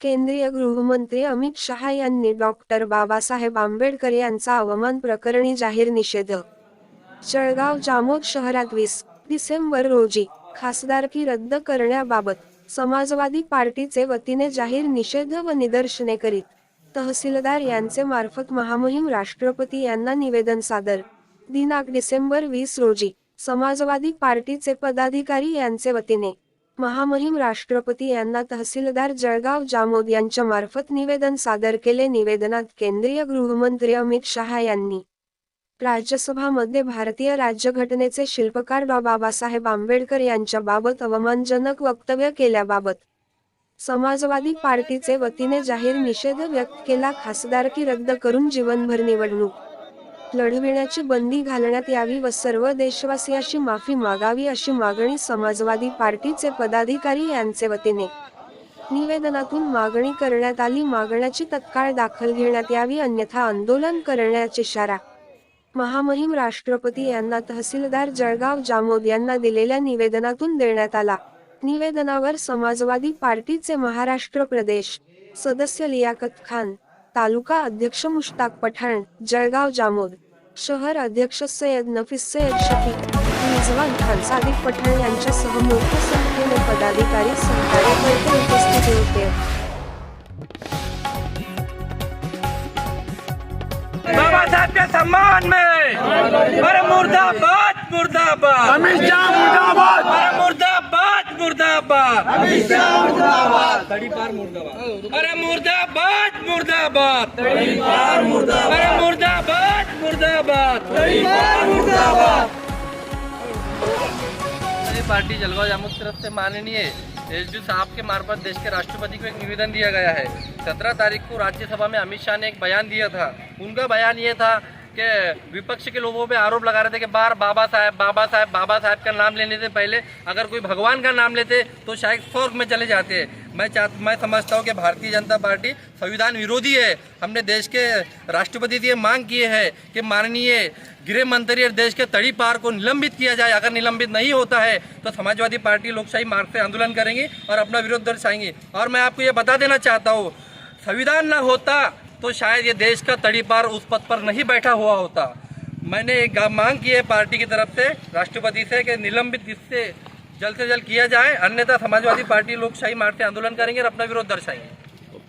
केंद्रीय गृहमंत्री अमित शहा यांनी डॉक्टर बाबासाहेब आंबेडकर यांचा अवमान प्रकरणी जाहीर निषेध. जळगाव जामोद शहरात वीस डिसेंबर रोजी खासदारकी रद्द करण्याबाबत समाजवादी पार्टीचे वतीने जाहीर निषेध व निदर्शने करीत तहसीलदार यांचे मार्फत महामहिम राष्ट्रपती यांना निवेदन सादर. दिनांक डिसेंबर वीस रोजी समाजवादी पार्टीचे पदाधिकारी यांचे वतीने महामहिम राष्ट्रपती यांना तहसीलदार जळगाव जामोद यांच्या मार्फत निवेदन सादर केले. निवेदनात केंद्रीय गृहमंत्री अमित शहा यांनी राज्यसभामध्ये भारतीय राज्यघटनेचे शिल्पकार डॉ. बाबासाहेब आंबेडकर यांच्याबाबत अवमानजनक वक्तव्य केल्याबाबत समाजवादी पार्टीचे वतीने जाहीर निषेध व्यक्त केला. खासदारकी रद्द करून जीवनभर निवडणूक लढविण्याची बंदी घालण्यात यावी व सर्व देशवासियाशी माफी मागावी अशी मागणी समाजवादी पार्टीचे पदाधिकारी यांचे वतीने. निवेदनातून मागणी करण्यात आली. मागण्याची तत्काळ दाखल घेण्यात यावी अन्यथा आंदोलन करण्याचा इशारा. महामहिम राष्ट्रपती यांना तहसीलदार जळगाव जामोद यांना दिलेल्या निवेदनातून देण्यात आला. निवेदनावर समाजवादी पार्टीचे महाराष्ट्र प्रदेश सदस्य लियाकत खान तालुका अध्यक्ष मुश्ताक पठाण जळगाव जामोद शहर अध्यक्ष सय्यद नफीस सय्यद शफीक रिजवान खान सादिक पठाण यांच्यासह मोठ्या संख्येने पदाधिकारी सहकार्यकर्ते उपस्थित होते. बाबा साहब के सम्मान में अरे मुर्दाबाद मुर्दाबाद! अमित शाह मुर्दाबाद! मुर्दाबाद। अरे मुर्दाबाद मुर्दाबाद। अरे मुर्दाबाद मुर्दाबाद। हमारी पार्टी जलगांव जामुन की तरफ़ से माननीय एस साहब के मार्फत देश के राष्ट्रपति को एक निवेदन दिया गया है। सत्रह तारीख को राज्यसभा में अमित शाह ने एक बयान दिया था। उनका बयान ये था कि विपक्ष के लोगों पे आरोप लगा रहे थे कि बार बाबा साहब बाबा साहब बाबा साहब का नाम लेने से पहले अगर कोई भगवान का नाम लेते तो शायद स्वर्ग में चले जाते। मैं चाह मैं समझता हूँ कि भारतीय जनता पार्टी संविधान विरोधी है। हमने देश के राष्ट्रपति से मांग की है कि माननीय गृह मंत्री और देश के तड़ी पार को निलंबित किया जाए। अगर निलंबित नहीं होता है तो समाजवादी पार्टी लोकशाही मार्ग से आंदोलन करेंगी और अपना विरोध दर्शाएँगी। और मैं आपको ये बता देना चाहता हूँ, संविधान ना होता तो शायद ये देश का तड़ी पार उस पद पर नहीं बैठा हुआ होता। मैंने एक मांग की है पार्टी की तरफ़ से, राष्ट्रपति से, कि निलंबित इससे जल्द से जल्द किया जाए। अन्यथा समाजवादी पार्टी लोग शाही मारते आंदोलन करेंगे और अपना विरोध दर्शाएँगे।